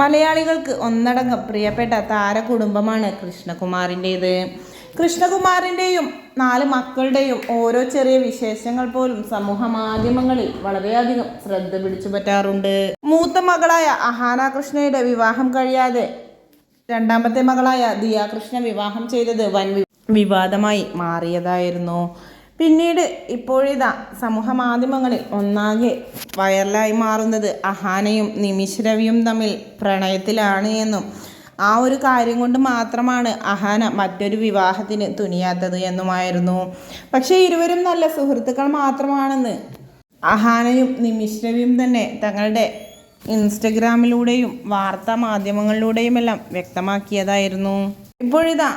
മലയാളികൾക്ക് ഒന്നടങ്കം പ്രിയപ്പെട്ട താരകുടുംബമാണ് കൃഷ്ണകുമാറിന്റേത്. കൃഷ്ണകുമാറിന്റെയും നാല് മക്കളുടെയും ഓരോ ചെറിയ വിശേഷങ്ങൾ പോലും സമൂഹ മാധ്യമങ്ങളിൽ വളരെയധികം ശ്രദ്ധ പിടിച്ചു പറ്റാറുണ്ട്. മൂത്ത മകളായ അഹാന കൃഷ്ണയുടെ വിവാഹം കഴിയാതെ രണ്ടാമത്തെ മകളായ ദിയാകൃഷ്ണ വിവാഹം ചെയ്തത് വൻ വിവാദമായി മാറിയതായിരുന്നു. പിന്നീട് ഇപ്പോഴിതാ സമൂഹ മാധ്യമങ്ങളിൽ ഒന്നാകെ വൈറലായി മാറുന്നത് അഹാനയും നിമിഷ് രവിയും തമ്മിൽ പ്രണയത്തിലാണ് എന്നും ആ ഒരു കാര്യം കൊണ്ട് മാത്രമാണ് അഹാന മറ്റൊരു വിവാഹത്തിന് തുനിയാത്തത് എന്നുമായിരുന്നു. പക്ഷേ ഇരുവരും നല്ല സുഹൃത്തുക്കൾ മാത്രമാണെന്ന് അഹാനയും നിമിഷ് രവിയും തന്നെ തങ്ങളുടെ ഇൻസ്റ്റഗ്രാമിലൂടെയും വാർത്താ മാധ്യമങ്ങളിലൂടെയുമെല്ലാം വ്യക്തമാക്കിയതായിരുന്നു. ഇപ്പോഴിതാ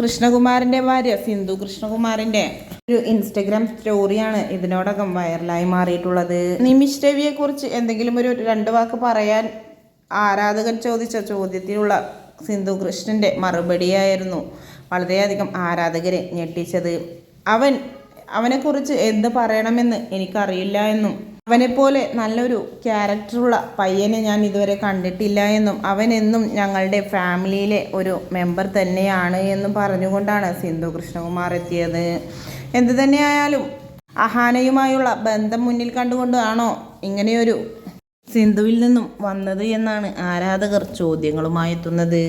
കൃഷ്ണകുമാറിന്റെ ഭാര്യ സിന്ധു കൃഷ്ണകുമാറിന്റെ ഒരു ഇൻസ്റ്റഗ്രാം സ്റ്റോറിയാണ് ഇതിനോടകം വൈറലായി മാറിയിട്ടുള്ളത്. നിമിഷ് രവിയെ കുറിച്ച് എന്തെങ്കിലും ഒരു രണ്ട് വാക്ക് പറയാൻ ആരാധകൻ ചോദിച്ച ചോദ്യത്തിനുള്ള സിന്ധു കൃഷ്ണന്റെ മറുപടിയായിരുന്നു വളരെയധികം ആരാധകരെ ഞെട്ടിച്ചത്. അവൻ അവനെക്കുറിച്ച് എന്ത് പറയണമെന്ന് എനിക്കറിയില്ല എന്നും അവനെപ്പോലെ നല്ലൊരു ക്യാരക്ടറുള്ള പയ്യനെ ഞാൻ ഇതുവരെ കണ്ടിട്ടില്ല എന്നും അവൻ എന്നും ഞങ്ങളുടെ ഫാമിലിയിലെ ഒരു മെമ്പർ തന്നെയാണ് എന്നും പറഞ്ഞുകൊണ്ടാണ് സിന്ധു കൃഷ്ണകുമാർ എത്തിയത്. എന്തു തന്നെയായാലും അഹാനയുമായുള്ള ബന്ധം മുന്നിൽ കണ്ടുകൊണ്ടാണോ ഇങ്ങനെയൊരു സിന്ധുവിൽ നിന്നും വന്നത് എന്നാണ് ആരാധകർ ചോദ്യങ്ങളുമായി എത്തുന്നത്.